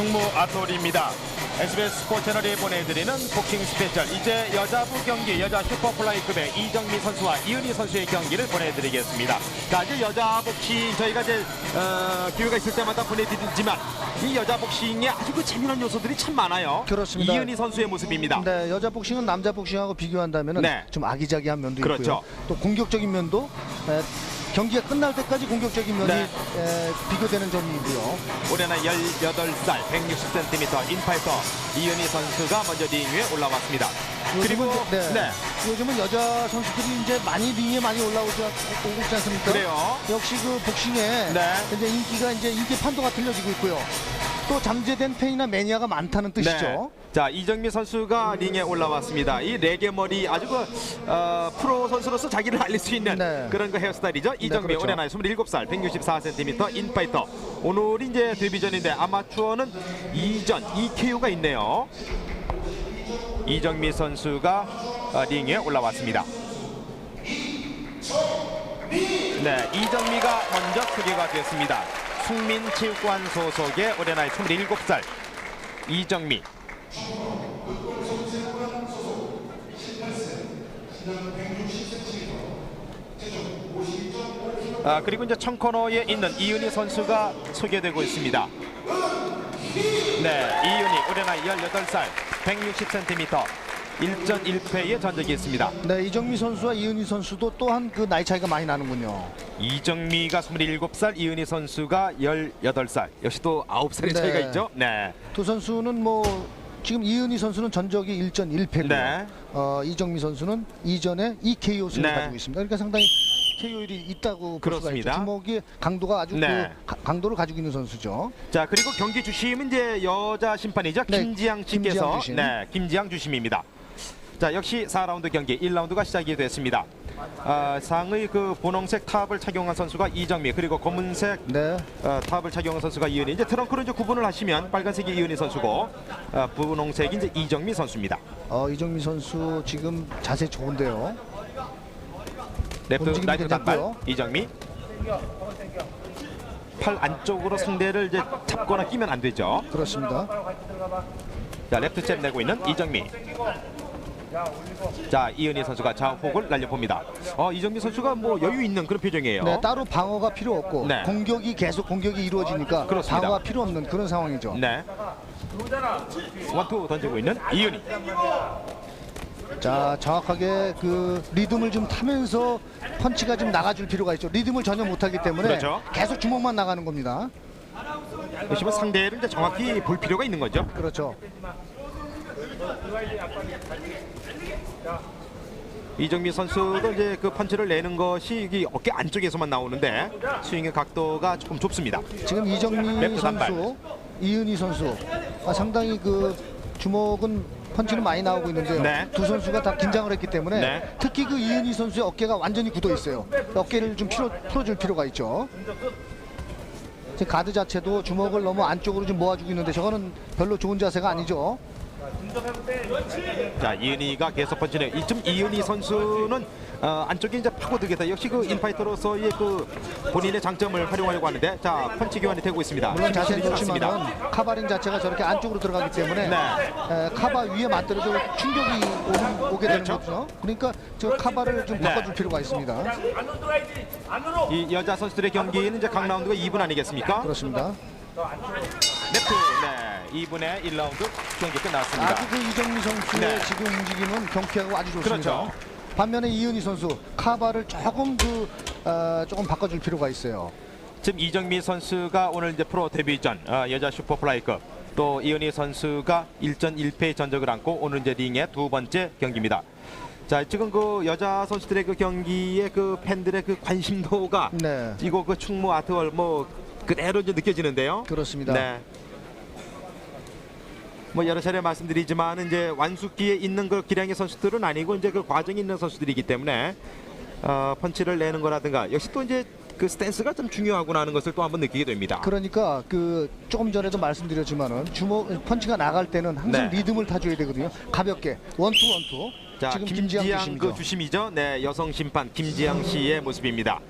충무 아토리입니다. SBS 스포츠 채널이 보내드리는 복싱 스페셜 이제 여자부 경기 여자 슈퍼플라이급의 이정미 선수와 이은희 선수의 경기를 보내드리겠습니다. 자 이제 여자 복싱 저희가 이제 어, 기회가 있을 때마다 보내드리지만 이 여자 복싱에 아주 그 재미난 요소들이 참 많아요. 그렇습니다. 이은희 선수의 모습입니다. 네, 여자 복싱은 남자 복싱하고 비교한다면 네. 좀 아기자기한 면도 그렇죠. 있고요. 또 공격적인 면도 에, 경기가 끝날 때까지 공격적인 면이 네. 에, 비교되는 점이고요. 올해는 18살 160cm 인파이터 이은희 선수가 먼저 링 위에 올라왔습니다. 그리고 요즘은 이제- 네. 요즘은 여자 선수들이 이제 많이 링에 많이 올라오지 않- 오고 있지 않습니까? 그래요. 역시 그 복싱에 네. 이제 인기가 이제 인기 판도가 틀려지고 있고요. 또 잠재된 팬이나 매니아가 많다는 뜻이죠. 네. 자 이정미 선수가 링에 올라왔습니다. 이 레게 머리 아주 그 어, 프로 선수로서 자기를 알릴 수 있는 네. 그런 그 헤어스타일이죠. 이정미 그렇죠. 올해 나이 27살, 164cm 인파이터. 오늘이 이제 데뷔전인데 아마추어는 이전 2KO가 있네요. 이정미 선수가 어, 링에 올라왔습니다. 네, 이정미가 먼저 소개가 됐습니다. 숙민체육관 소속의 올해 나이 27살 이정미. 아, 그리고 이제 청코너에 있는 이은희 선수가 소개되고 있습니다. 네, 이은희 올해 나이 18살, 160cm, 1전 1패의 전적이 있습니다. 네, 이정미 선수와 이은희 선수도 또한 그 나이 차이가 많이 나는군요. 이정미가 27살, 이은희 선수가 18살. 역시 또 9살의 네. 차이가 있죠. 네. 두 선수는 뭐 지금 이은희 선수는 전적이 1전 1패고요. 네. 어, 이정미 선수는 이전에 2KO 승을 네. 가지고 있습니다. 그러니까 상당히 KO율이 있다고 그렇습니다. 주먹이 강도가 아주 네. 그 가- 강도를 가지고 있는 선수죠. 자, 그리고 경기 주심은 이제 여자 심판이죠. 네, 김지양 씨께서 김지양 주심. 네, 김지양 주심입니다. 자, 역시 4라운드 경기 1라운드가 시작이 됐습니다. 아, 상의 그 분홍색 탑을 착용한 선수가 이정미 그리고 검은색 네. 어, 탑을 착용한 선수가 이은희 이제 트렁크로 이제 구분을 하시면 빨간색이 이은희 선수고 어, 분홍색이 이제 이정미 선수입니다. 어, 이정미 선수 지금 자세 좋은데요. 움직임이 라이트 단발. 이정미 팔 안쪽으로 상대를 이제 잡거나 끼면 안 되죠. 그렇습니다. 자 레프트 잽 내고 있는 이정미. 자 이은희 선수가 좌폭을 날려봅니다. 어 이정미 선수가 뭐 여유 있는 그런 표정이에요. 네, 따로 방어가 필요 없고 네. 공격이 계속 공격이 이루어지니까 그렇습니다. 방어가 필요 없는 그런 상황이죠. 네. 원투 던지고 있는 이은희. 자, 정확하게 그 리듬을 좀 타면서 펀치가 좀 나가줄 필요가 있죠. 리듬을 전혀 못하기 때문에 그렇죠. 계속 주먹만 나가는 겁니다. 뭐 상대를 이제 정확히 볼 필요가 있는 거죠. 그렇죠. 이정미 선수도 이제 그 펀치를 내는 것이 이 어깨 안쪽에서만 나오는데 스윙의 각도가 조금 좁습니다. 지금 이정미 랩트 단발. 선수, 이은희 선수 아, 상당히 그 주먹은 펀치는 많이 나오고 있는데요. 네. 두 선수가 다 긴장을 했기 때문에 네. 특히 그 이은희 선수의 어깨가 완전히 굳어 있어요. 어깨를 좀 풀어, 풀어줄 필요가 있죠. 제 가드 자체도 주먹을 너무 안쪽으로 좀 모아주고 있는데 저거는 별로 좋은 자세가 아니죠. 자 이은희가 계속 펀치네. 이쯤 이은희 선수는 어, 안쪽에 이제 파고들겠다. 역시 그 인파이터로서의 그 본인의 장점을 활용하려고 하는데 자 펀치 교환이 되고 있습니다. 물론 자세는. 좋지만은 카바링 자체가 저렇게 안쪽으로 들어가기 때문에 네. 에, 카바 위에 맞들어도 충격이 오는, 오게 되는 그렇죠. 거죠. 그러니까 저 카바를 좀 네. 바꿔줄 필요가 있습니다. 이 여자 선수들의 경기는 이제 각 라운드가 2분 아니겠습니까? 그렇습니다. 네트 네 2분의 1라운드 경기 끝났습니다. 아주 그 이정미 선수의 네. 지금 움직임은 경쾌하고 아주 좋습니다. 그렇죠. 반면에 이은희 선수 카바를 조금 그 어, 조금 바꿔줄 필요가 있어요. 지금 이정미 선수가 오늘 이제 프로 데뷔전 어, 여자 슈퍼플라이급 또 이은희 선수가 1전 1패의 전적을 안고 오늘 이제 링의 두 번째 경기입니다. 자 지금 그 여자 선수들의 그 경기에 그 팬들의 그 관심도가 네, 이거 그 충무 아트월 뭐 그대로 이제 느껴지는데요. 그렇습니다. 네. 뭐 여러 차례 말씀드리지만 이제 완숙기에 있는 그 기량의 선수들은 아니고 이제 그 과정이 있는 선수들이기 때문에 어, 펀치를 내는 거라든가 역시 또 이제 그 스탠스가 좀 중요하구나 하는 것을 또 한번 느끼게 됩니다. 그러니까 그 조금 전에도 말씀드렸지만은 주먹 펀치가 나갈 때는 항상 네. 리듬을 타줘야 되거든요. 가볍게 원투 원투. 자 지금 김지양, 김지양 주심이죠. 그 주심이죠. 네 여성 심판 김지양 씨의 모습입니다.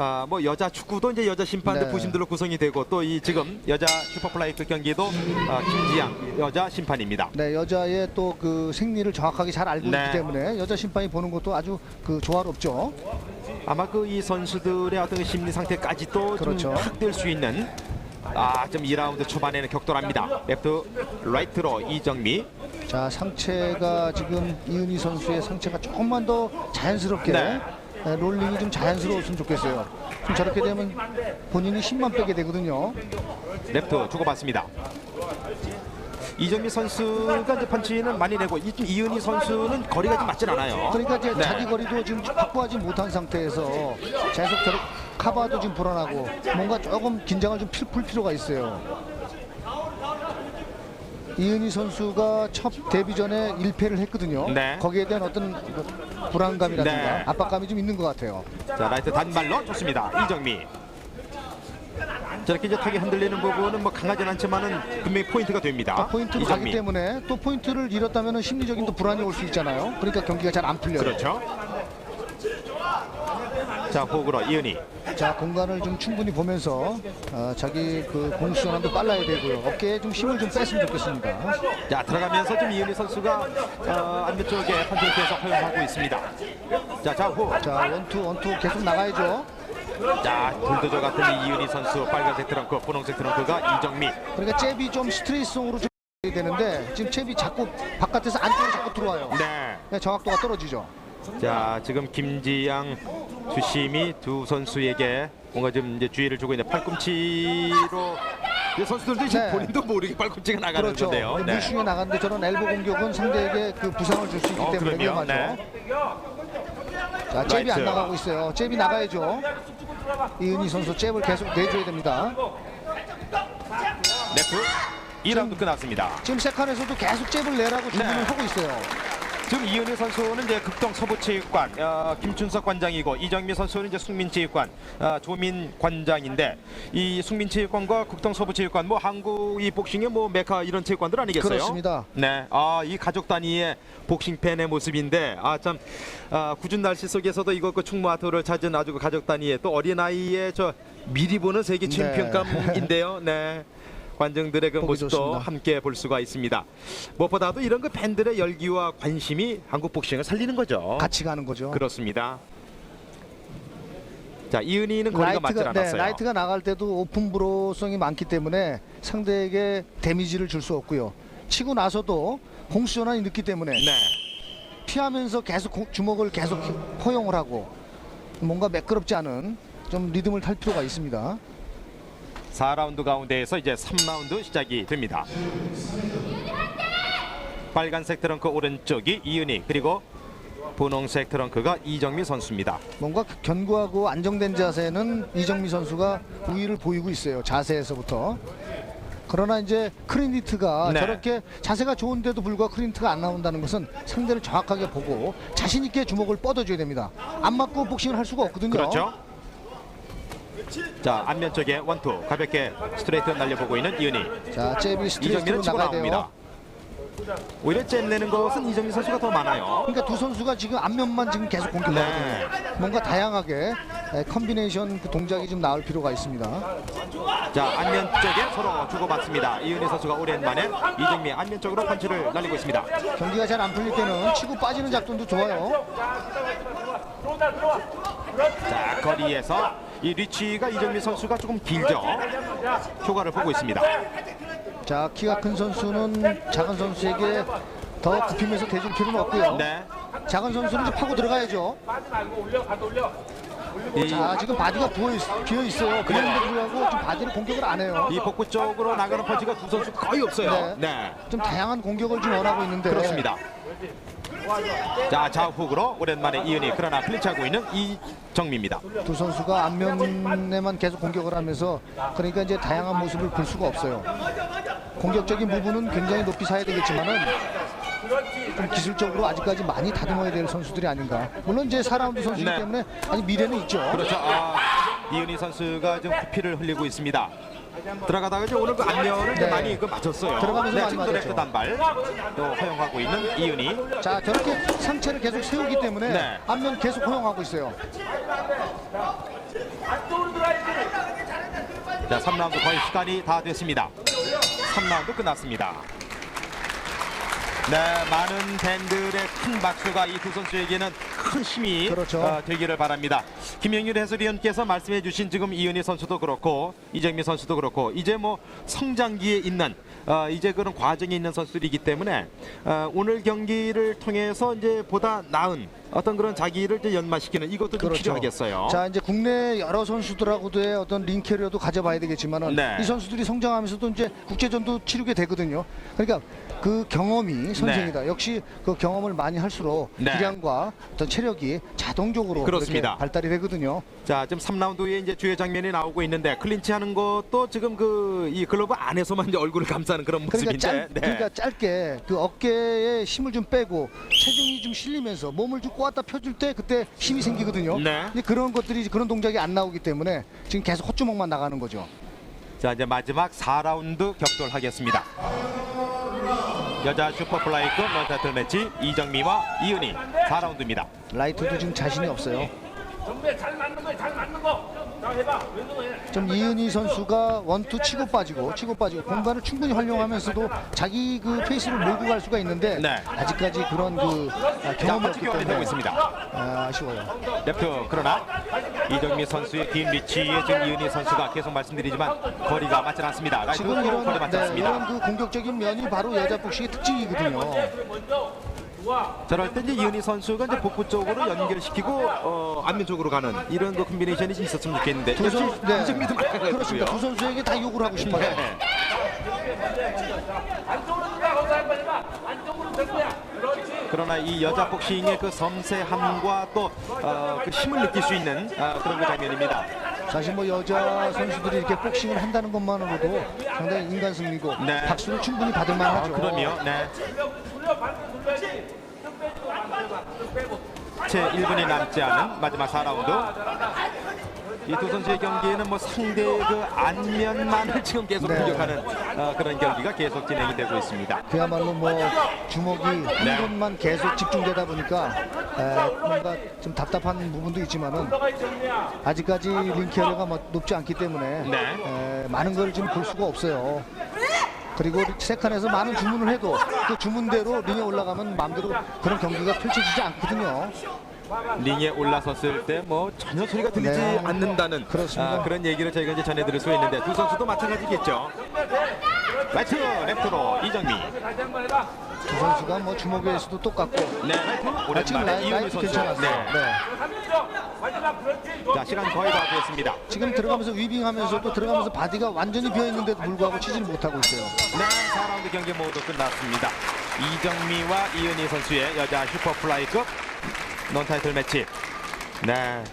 아, 뭐 여자 축구도 이제 여자 심판들 네. 부심들로 구성이 되고 또 이 지금 여자 슈퍼플라이급 경기도 아, 김지양 여자 심판입니다. 네, 여자의 또 그 생리를 정확하게 잘 알고 네. 있기 때문에 여자 심판이 보는 것도 아주 그 조화롭죠. 아마 그 이 선수들의 어떤 심리 상태까지도 그렇죠. 좀 파악될 수 있는 아좀 2라운드 초반에는 격돌합니다. 레프트 라이트로 이정미 자, 상체가 지금 이은희 선수의 상체가 조금만 더 자연스럽게 네. 네, 롤링이 좀 자연스러웠으면 좋겠어요. 좀 저렇게 되면 본인이 힘만 빼게 되거든요. 레프트 주고받습니다. 이정미 선수가 이제 펀치는 많이 내고 이, 이은희 선수는 거리가 좀 맞진 않아요. 그러니까 이제 네. 자기 거리도 지금 확보하지 못한 상태에서 계속 저렇게 카바도 지금 불안하고 뭔가 조금 긴장을 좀 풀 필요가 있어요. 이은희 선수가 첫 데뷔 전에 1패를 했거든요. 네. 거기에 대한 어떤 그 불안감이라든가 네. 압박감이 좀 있는 것 같아요. 자 라이트 단발로 좋습니다. 이정미. 저렇게 이제 턱이 흔들리는 부분은 뭐 강하진 않지만은 분명히 포인트가 됩니다. 포인트로 가기 때문에 또 포인트를 잃었다면 심리적인 또 불안이 올 수 있잖아요. 그러니까 경기가 잘 안 풀려요. 그렇죠. 자 호구로 이은희. 자 공간을 좀 충분히 보면서 어, 자기 그 공수전환도 빨라야 되고요. 어깨에 좀 힘을 좀 뺐으면 좋겠습니다. 자 들어가면서 좀 이은희 선수가 어, 안면 쪽에 펀치를 계속 허용하고 있습니다. 자 좌후. 자 원투 원투 계속 나가야죠. 자 불도저 같은 이 이은희 선수 빨간색 트렁크, 분홍색 트렁크가 이정미. 그러니까 잽이 좀 스트레이트성으로 좀 되는데 지금 잽이 자꾸 바깥에서 안쪽으로 자꾸 들어와요. 네. 네, 정확도가 떨어지죠. 자 지금 김지양 주심이 두 선수에게 뭔가 좀 이제 주의를 주고 있는 팔꿈치로 이 선수들도 이제 네. 본인도 모르게 팔꿈치가 나가는 그렇죠. 건데요. 네. 물중에 나갔는데 저런 엘보 공격은 상대에게 그 부상을 줄 수 있기 어, 때문에 그럼요. 위험하죠. 네. 자, 잽이 안 라이트. 나가고 있어요. 잽이 나가야죠. 이은희 선수 잽을 계속 내줘야 됩니다. 네트 2라운드 끝났습니다. 지금 세칸에서도 계속 잽을 내라고 주문을 네. 하고 있어요. 지금 이은희 선수는 이제 극동 서부체육관 어, 김춘석 관장이고 이정미 선수는 이제 숙민체육관 어, 조민 관장인데 이 숙민체육관과 극동 서부체육관 뭐 한국 이 복싱의 뭐 메카 이런 체육관들 아니겠어요? 그렇습니다. 네, 아 이 가족 단위의 복싱 팬의 모습인데 아참 아, 굳은 날씨 속에서도 이거 그 충무아토를 찾은 아주 그 가족 단위의 또 어린 아이의 저 미리 보는 세계 네. 챔피언감인데요. 네. 관중들의 그 모습도 좋습니다. 함께 볼 수가 있습니다. 무엇보다도 이런 그 팬들의 열기와 관심이 한국 복싱을 살리는 거죠. 같이 가는 거죠. 그렇습니다. 자 이은희는 거리가 맞질 라이트가, 네, 않았어요. 라이트가 나갈 때도 오픈 브로성이 많기 때문에 상대에게 데미지를 줄 수 없고요. 치고 나서도 공수 전환이 늦기 때문에 네. 피하면서 계속 공- 주먹을 계속 허용을 하고 뭔가 매끄럽지 않은 좀 리듬을 탈 필요가 있습니다. 4라운드 가운데에서 이제 3라운드 시작이 됩니다. 빨간색 트렁크 오른쪽이 이은희 그리고 분홍색 트렁크가 이정미 선수입니다. 뭔가 견고하고 안정된 자세는 이정미 선수가 우위를 보이고 있어요. 자세에서부터. 그러나 이제 크리니트가 네. 저렇게 자세가 좋은데도 불구하고 크리니트가 안 나온다는 것은 상대를 정확하게 보고 자신 있게 주먹을 뻗어줘야 됩니다. 안 맞고 복싱을 할 수가 없거든요. 그렇죠. 자 안면 쪽에 원투 가볍게 스트레이트 날려보고 있는 이은희. 자, 잽이 스트레이트로 이정미는 치고 나가야 나옵니다. 돼요. 오히려 잼 내는 것은 이정미 선수가 더 많아요. 그러니까 두 선수가 지금 앞면만 지금 계속 공격하거든요. 네. 뭔가 다양하게 에, 컨비네이션 그 동작이 좀 나올 필요가 있습니다. 자 안면 쪽에 서로 주고받습니다. 이은희 선수가 오랜만에 이정미 안면 쪽으로 펀치를 날리고 있습니다. 경기가 잘 안 풀릴 때는 치고 빠지는 작전도 좋아요. 자 거리에서 이 리치가 이정미 선수가 조금 길죠. 효과를 보고 있습니다. 자, 키가 큰 선수는 작은 선수에게 더 굽히면서 대줄 필요는 없고요. 네. 작은 선수는 이제 파고 들어가야죠. 이, 자, 지금 바디가 부어 있, 비어 있어요. 그런데 불구하고 지금 바디를 공격을 안 해요. 이 복부 쪽으로 나가는 펀치가 두 선수 거의 없어요. 네. 네. 좀 다양한 공격을 좀 원하고 있는데 그렇습니다. 자 좌훅으로 오랜만에 이은희 그러나 클린치하고 있는 이정미입니다. 두 선수가 앞면에만 계속 공격을 하면서 그러니까 이제 다양한 모습을 볼 수가 없어요. 공격적인 부분은 굉장히 높이 사야 되겠지만은 좀 기술적으로 아직까지 많이 다듬어야 될 선수들이 아닌가. 물론 이제 4라운드 선수이기 네. 때문에 아직 미래는 있죠. 그렇죠. 아, 이은희 선수가 지금 피를 흘리고 있습니다. 들어가다가 이제 오늘 그 안면을 이제 네. 많이 그 맞췄어요. 들어가면서 네, 많이 레프트 맞았죠. 단발 또 허용하고 있는 이은희. 자 저렇게 상체를 계속 세우기 때문에 네. 앞면 계속 허용하고 있어요. 자, 3라운드 거의 시간이 다 됐습니다. 3라운드 끝났습니다. 네, 많은 팬들의 큰 박수가 이 두 선수에게는 큰 힘이 그렇죠. 어, 되기를 바랍니다. 김영률 해설위원께서 말씀해 주신 지금 이은희 선수도 그렇고 이정미 선수도 그렇고 이제 뭐 성장기에 있는 어, 이제 그런 과정에 있는 선수들이기 때문에 어, 오늘 경기를 통해서 이제 보다 나은 어떤 그런 자기를 이제 연마시키는 이것도 좀 필요하겠어요. 그렇죠. 자 이제 국내 여러 선수들하고도의 어떤 링 캐리어도 가져봐야 되겠지만은 네. 이 선수들이 성장하면서도 이제 국제전도 치르게 되거든요. 그러니까 그 경험이 선생이다. 역시 그 경험을 많이 할수록 네. 기량과 어떤 체력이 자동적으로 그렇습니다. 발달이 되거든요. 자, 지금 3라운드에 이제 주요 장면이 나오고 있는데 클린치 하는 것도 지금 그 이 글러브 안에서만 이제 얼굴을 감싸는 그런 그러니까, 모습인데. 짧, 네. 그러니까 짧게 그 어깨에 힘을 좀 빼고 체중이 좀 실리면서 몸을 좀 꼬았다 펴줄 때 그때 힘이 생기거든요. 네. 근데 그런 것들이 그런 동작이 안 나오기 때문에 지금 계속 헛주먹만 나가는 거죠. 자, 이제 마지막 4라운드 격돌하겠습니다. 여자 슈퍼플라이급 런타틀 매치 이정미와 이은희 4라운드입니다. 라이트도 지금 자신이 없어요. 정배 잘 맞는 거야 잘 맞는 거. 좀 이은희 선수가 원투 치고 빠지고 치고 빠지고 공간을 충분히 활용하면서도 자기 그 페이스를 몰고 갈 수가 있는데 네. 아직까지 그런 그 아, 경험이 멋 없기 지게 되고 때문에 있습니다. 아, 아쉬워요. 레프트 그러나 이정미 선수의 긴 위치에 지금 이은희 선수가 계속 말씀드리지만 거리가 맞지 않습니다. 지금 이런 거리 맞지 네, 않습니다. 이런 그 공격적인 면이 바로 여자 복식의 특징이거든요. 저럴 때 이제 이은희 선수가 이제 복부 쪽으로 연결시키고 어, 안면 쪽으로 가는 이런 그 콤비네이션이 있었으면 좋겠는데 두 역시 선, 네. 마찬가지고요. 그렇습니다. 두 선수에게 다 욕을 하고 싶어요. 네. 안쪽으로 들어가 거기서 할 거야. 안쪽으로 될 거야. 그렇지. 그러나 이 여자 복싱의 그 섬세함과 또 어, 그 힘을 느낄 수 있는 어, 그런 그 장면입니다. 사실 뭐 여자 선수들이 이렇게 복싱을 한다는 것만으로도 상당히 인간 승리고 네. 박수를 충분히 받을 만하죠. 그럼요. 네. 돌려 밟고 돌려야지. 쭉 빼주고 안 빼봐. 쭉 빼고. 채 1분이 남지 않은 마지막 4라운드. 이 두 선수의 경기에는 뭐 상대 그 안면만을 지금 계속 네. 공격하는 어, 그런 경기가 계속 진행이 되고 있습니다. 그야말로 뭐 주먹이 네. 한 곳만 계속 집중되다 보니까 에, 뭔가 좀 답답한 부분도 있지만은. 아직까지 링케어가 뭐 높지 않기 때문에 네. 에, 많은 걸 지금 볼 수가 없어요. 그리고 세칸에서 많은 주문을 해도 그 주문대로 링에 올라가면 마음대로 그런 경기가 펼쳐지지 않거든요. 링에 올라섰을 때 뭐 전혀 소리가 들리지 네. 않는다는. 아, 그런 얘기를 저희가 이제 전해드릴 수 있는데 두 선수도 마찬가지겠죠. 라이트 랩트로 이정미. 두 선수가 뭐 주먹에서도 똑같고 네, 라이트 오랜만에 라이트 선수. 괜찮았어요. 네. 네. 자 시간 거의 다 됐습니다. 지금 들어가면서 위빙하면서도 들어가면서 바디가 완전히 비어 있는데도 불구하고 치지를 못하고 있어요. 네, 4라운드 경기 모두 끝났습니다. 이정미와 이은희 선수의 여자 슈퍼플라이급 논타이틀 매치. 네.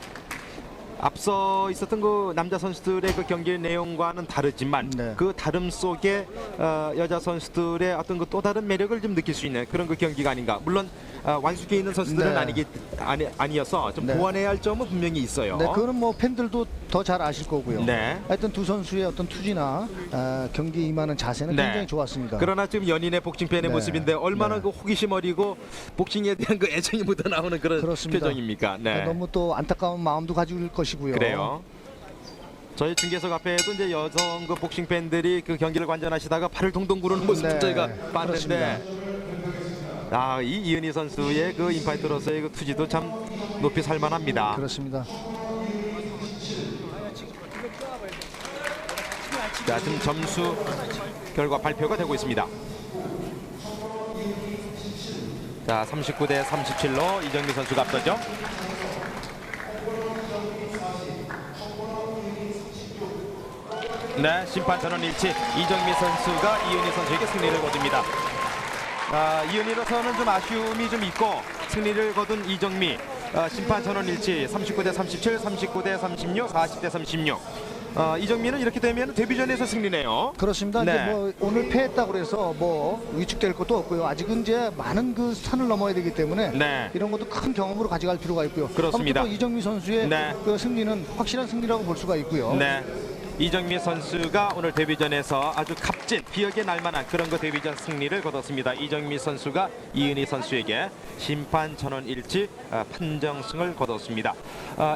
앞서 있었던 그 남자 선수들의 그 경기 내용과는 다르지만 네. 그 다름 속에 어, 여자 선수들의 어떤 그 또 다른 매력을 좀 느낄 수 있는 그런 그 경기가 아닌가. 물론 어, 완숙해 있는 선수들은 네. 아니기 아니, 아니어서 좀 네. 보완해야 할 점은 분명히 있어요. 네, 그거는 뭐 팬들도 더 잘 아실 거고요. 네. 하여튼 두 선수의 어떤 투지나 아, 경기 임하는 자세는 네. 굉장히 좋았습니다. 그러나 지금 연인의 복싱 팬의 네. 모습인데 얼마나 네. 그 호기심 어리고 복싱에 대한 그 애정이 묻어 나오는 그런 그렇습니다. 표정입니까? 네. 너무 또 안타까운 마음도 가지고 일 것이고요. 그래요. 저희 중계석 앞에도 이제 여성 그 복싱 팬들이 그 경기를 관전하시다가 발을 동동 구르는 모습 네, 저희가 봤는데 아, 이 이은희 선수의 그 인파이터로서의 그 투지도 참 높이 살만합니다. 그렇습니다. 자, 지금 점수 결과 발표가 되고 있습니다. 자, 39 대 37로 이정미 선수가 앞서죠. 네, 심판 전원 일치 이정미 선수가 이은희 선수에게 승리를 거둡니다. 아, 이은희로서는 좀 아쉬움이 좀 있고 승리를 거둔 이정미 아, 심판 전원 일치 39 대 37, 39 대 36, 40 대 36. 아, 이정미는 이렇게 되면 데뷔전에서 승리네요. 그렇습니다. 네. 이제 뭐 오늘 패했다고 그래서 뭐 위축될 것도 없고요. 아직은 이제 많은 그 산을 넘어야 되기 때문에 네. 이런 것도 큰 경험으로 가져갈 필요가 있고요. 그렇습니다. 아무튼 뭐 이정미 선수의 네. 그 승리는 확실한 승리라고 볼 수가 있고요. 네. 이정미 선수가 오늘 데뷔전에서 아주 값진 기억에 날만한 그런 그 데뷔전 승리를 거뒀습니다. 이정미 선수가 이은희 선수에게 심판 전원 일치 아, 판정승을 거뒀습니다. 아,